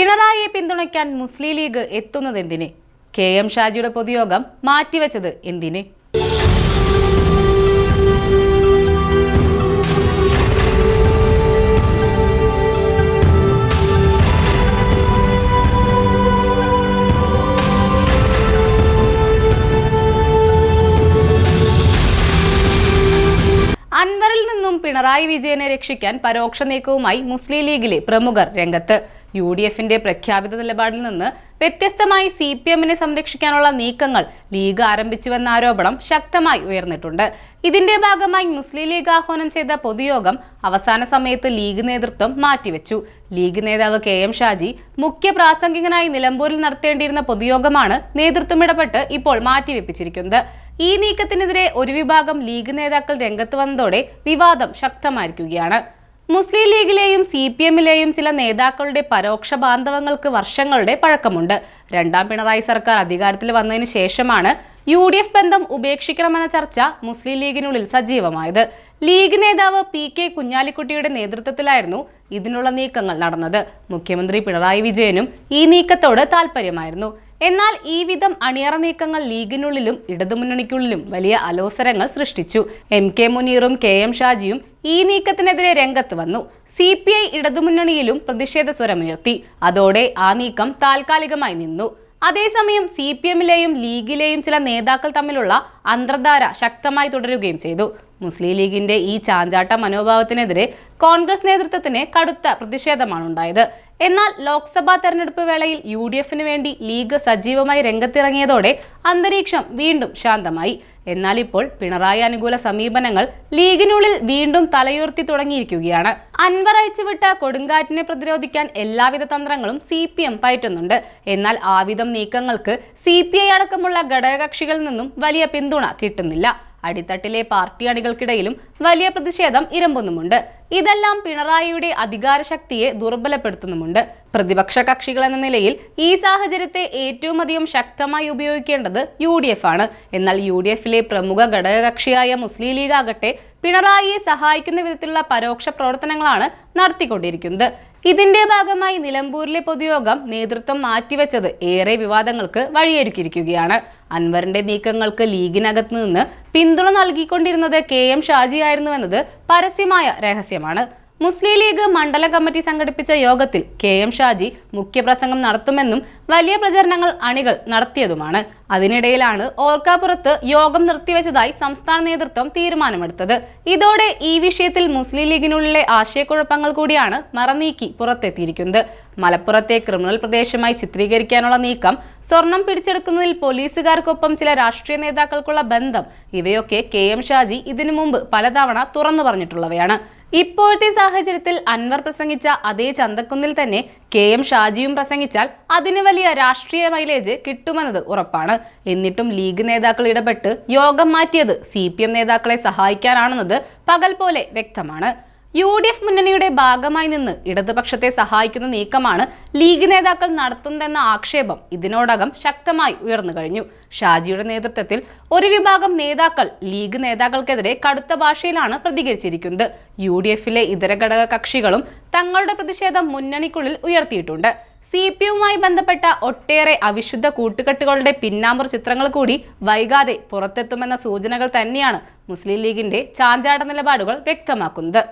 പിണറായിയെ പിന്തുണയ്ക്കാൻ മുസ്ലിം ലീഗ് എത്തുന്നത് എന്തിന്? കെ എം ഷാജിയുടെ പൊതുയോഗം മാറ്റിവെച്ചത് എന്തിന്? അൻവറിൽ നിന്നും പിണറായി വിജയനെ രക്ഷിക്കാൻ പരോക്ഷ നീക്കവുമായി മുസ്ലിം ലീഗിലെ പ്രമുഖർ രംഗത്ത്. യു ഡി എഫിന്റെ പ്രഖ്യാപിത നിലപാടിൽ നിന്ന് വ്യത്യസ്തമായി സി പി എമ്മിനെ സംരക്ഷിക്കാനുള്ള നീക്കങ്ങൾ ലീഗ് ആരംഭിച്ചുവെന്ന ആരോപണം ശക്തമായി ഉയർന്നിട്ടുണ്ട്. ഇതിന്റെ ഭാഗമായി മുസ്ലിം ലീഗ് ആഹ്വാനം ചെയ്ത പൊതുയോഗം അവസാന സമയത്ത് ലീഗ് നേതൃത്വം മാറ്റിവെച്ചു. ലീഗ് നേതാവ് കെ എം ഷാജി മുഖ്യ പ്രാസംഗികനായി നിലമ്പൂരിൽ നടത്തേണ്ടിയിരുന്ന പൊതുയോഗമാണ് നേതൃത്വം ഇടപെട്ട് ഇപ്പോൾ മാറ്റിവെപ്പിച്ചിരിക്കുന്നത്. ഈ നീക്കത്തിനെതിരെ ഒരു വിഭാഗം ലീഗ് നേതാക്കൾ രംഗത്ത് വന്നതോടെ വിവാദം ശക്തമായിരിക്കുകയാണ്. മുസ്ലിം ലീഗിലെയും സി പി എമ്മിലെയും ചില നേതാക്കളുടെ പരോക്ഷ ബാന്ധവങ്ങൾക്ക് വർഷങ്ങളുടെ പഴക്കമുണ്ട്. രണ്ടാം പിണറായി സർക്കാർ അധികാരത്തിൽ വന്നതിന് ശേഷമാണ് യു ഡി എഫ് ബന്ധം ഉപേക്ഷിക്കണമെന്ന ചർച്ച മുസ്ലിം ലീഗിനുള്ളിൽ സജീവമായത്. ലീഗ് നേതാവ് പി കെ കുഞ്ഞാലിക്കുട്ടിയുടെ നേതൃത്വത്തിലായിരുന്നു ഇതിനുള്ള നീക്കങ്ങൾ നടന്നത്. മുഖ്യമന്ത്രി പിണറായി വിജയനും ഈ നീക്കത്തോട് താൽപ്പര്യമായിരുന്നു എന്നാൽ ഈ വിധം അണിയറ നീക്കങ്ങൾ ലീഗിനുള്ളിലും ഇടതുമുന്നണിക്കുള്ളിലും വലിയ അലോസരങ്ങൾ സൃഷ്ടിച്ചു. എം കെ മുനീറും കെ എം ഷാജിയും ഈ നീക്കത്തിനെതിരെ രംഗത്ത് വന്നു. സി പി ഐ ഇടതുമുന്നണിയിലും പ്രതിഷേധ സ്വരമുയർത്തി. അതോടെ ആ നീക്കം താൽക്കാലികമായി നിന്നു. അതേസമയം സി പി എമ്മിലെയും ലീഗിലെയും ചില നേതാക്കൾ തമ്മിലുള്ള അന്തർധാര ശക്തമായി തുടരുകയും ചെയ്തു. മുസ്ലിം ലീഗിന്റെ ഈ ചാഞ്ചാട്ട മനോഭാവത്തിനെതിരെ കോൺഗ്രസ് നേതൃത്വത്തിന് കടുത്ത പ്രതിഷേധമാണ് ഉണ്ടായത് എന്നാൽ ലോക്സഭാ തെരഞ്ഞെടുപ്പ് വേളയിൽ യു ഡി എഫിന് വേണ്ടി ലീഗ് സജീവമായി രംഗത്തിറങ്ങിയതോടെ അന്തരീക്ഷം വീണ്ടും ശാന്തമായി. എന്നാൽ ഇപ്പോൾ പിണറായി അനുകൂല സമീപനങ്ങൾ ലീഗിനുള്ളിൽ വീണ്ടും തലയുയർത്തി തുടങ്ങിയിരിക്കുകയാണ്. അൻവർ അയച്ചുവിട്ട കൊടുങ്കാറ്റിനെ പ്രതിരോധിക്കാൻ എല്ലാവിധ തന്ത്രങ്ങളും സി പി എം പയറ്റുന്നുണ്ട്. എന്നാൽ ആവിധം നീക്കങ്ങൾക്ക് സി പി ഐ അടക്കമുള്ള ഘടകകക്ഷികളിൽ നിന്നും വലിയ പിന്തുണ കിട്ടുന്നില്ല. അടിത്തട്ടിലെ പാർട്ടി അണികൾക്കിടയിലും വലിയ പ്രതിഷേധം ഇരമ്പുന്നുമുണ്ട്. ഇതെല്ലാം പിണറായിയുടെ അധികാരശക്തിയെ ദുർബലപ്പെടുത്തുന്നുമുണ്ട്. പ്രതിപക്ഷ കക്ഷികൾ എന്ന നിലയിൽ ഈ സാഹചര്യത്തെ ഏറ്റവും അധികം ശക്തമായി ഉപയോഗിക്കേണ്ടത് യു ഡി എഫ് ആണ്. എന്നാൽ യു ഡി എഫിലെ പ്രമുഖ ഘടകകക്ഷിയായ മുസ്ലിം ലീഗ് ആകട്ടെ പിണറായിയെ സഹായിക്കുന്ന വിധത്തിലുള്ള പരോക്ഷ പ്രവർത്തനങ്ങളാണ് നടത്തിക്കൊണ്ടിരിക്കുന്നത്. ഇതിന്റെ ഭാഗമായി നിലമ്പൂരിലെ പൊതുയോഗം നേതൃത്വം മാറ്റിവെച്ചത് ഏറെ വിവാദങ്ങൾക്ക് വഴിയൊരുക്കിയിരിക്കുകയാണ്. അൻവറിന്റെ നീക്കങ്ങൾക്ക് ലീഗിനകത്ത് നിന്ന് പിന്തുണ നൽകിക്കൊണ്ടിരുന്നത് കെ എം ഷാജിയായിരുന്നുവെന്നത് പരസ്യമായ രഹസ്യമാണ്. മുസ്ലിം ലീഗ് മണ്ഡല കമ്മിറ്റി സംഘടിപ്പിച്ച യോഗത്തിൽ കെ എം ഷാജി മുഖ്യപ്രസംഗം നടത്തുമെന്നും വലിയ പ്രചരണങ്ങൾ അണികൾ നടത്തിയതുമാണ്. അതിനിടയിലാണ് ഓർക്കാപ്പുറത്ത് യോഗം നിർത്തിവെച്ചതായി സംസ്ഥാന നേതൃത്വം തീരുമാനമെടുത്തത്. ഇതോടെ ഈ വിഷയത്തിൽ മുസ്ലിം ലീഗിനുള്ളിലെ ആശയക്കുഴപ്പങ്ങൾ കൂടിയാണ് മറനീക്കി പുറത്തെത്തിയിരിക്കുന്നത്. മലപ്പുറത്തെ ക്രിമിനൽ പ്രദേശമായി ചിത്രീകരിക്കാനുള്ള നീക്കം സ്വർണം പിടിച്ചെടുക്കുന്നതിൽ പോലീസുകാർക്കൊപ്പം ചില രാഷ്ട്രീയ നേതാക്കൾക്കുള്ള ബന്ധം. ഇവയൊക്കെ കെ എം ഷാജി ഇതിനു മുമ്പ് പലതവണ തുറന്നു പറഞ്ഞിട്ടുള്ളവയാണ്. ഇപ്പോഴത്തെ സാഹചര്യത്തിൽ അൻവർ പ്രസംഗിച്ച അതേ ചന്തക്കുന്നിൽ തന്നെ കെ എം ഷാജിയും പ്രസംഗിച്ചാൽ അതിന് വലിയ രാഷ്ട്രീയ മൈലേജ് കിട്ടുമെന്നത് ഉറപ്പാണ്. എന്നിട്ടും ലീഗ് നേതാക്കൾ ഇടപെട്ട് യോഗം മാറ്റിയത് സി നേതാക്കളെ സഹായിക്കാനാണെന്നത് പകൽ പോലെ വ്യക്തമാണ്. യു ഡി എഫ് മുന്നണിയുടെ ഭാഗമായി നിന്ന് ഇടതുപക്ഷത്തെ സഹായിക്കുന്ന നീക്കമാണ് ലീഗ് നേതാക്കൾ നടത്തുന്നതെന്ന ആക്ഷേപം ഇതിനോടകം ശക്തമായി ഉയർന്നു കഴിഞ്ഞു. ഷാജിയുടെ നേതൃത്വത്തിൽ ഒരു വിഭാഗം നേതാക്കൾ ലീഗ് നേതാക്കൾക്കെതിരെ കടുത്ത ഭാഷയിലാണ് പ്രതികരിച്ചിരിക്കുന്നത്. യു ഡി എഫിലെ ഇതര ഘടക കക്ഷികളും തങ്ങളുടെ പ്രതിഷേധം മുന്നണിക്കുള്ളിൽ ഉയർത്തിയിട്ടുണ്ട്. സി പി യുമായി ബന്ധപ്പെട്ട ഒട്ടേറെ അവിശുദ്ധ കൂട്ടുകെട്ടുകളുടെ പിന്നാമ്പർ ചിത്രങ്ങൾ കൂടി വൈകാതെ പുറത്തെത്തുമെന്ന സൂചനകൾ തന്നെയാണ് മുസ്ലിം ലീഗിന്റെ ചാഞ്ചാട്ട നിലപാടുകൾ വ്യക്തമാക്കുന്നത്.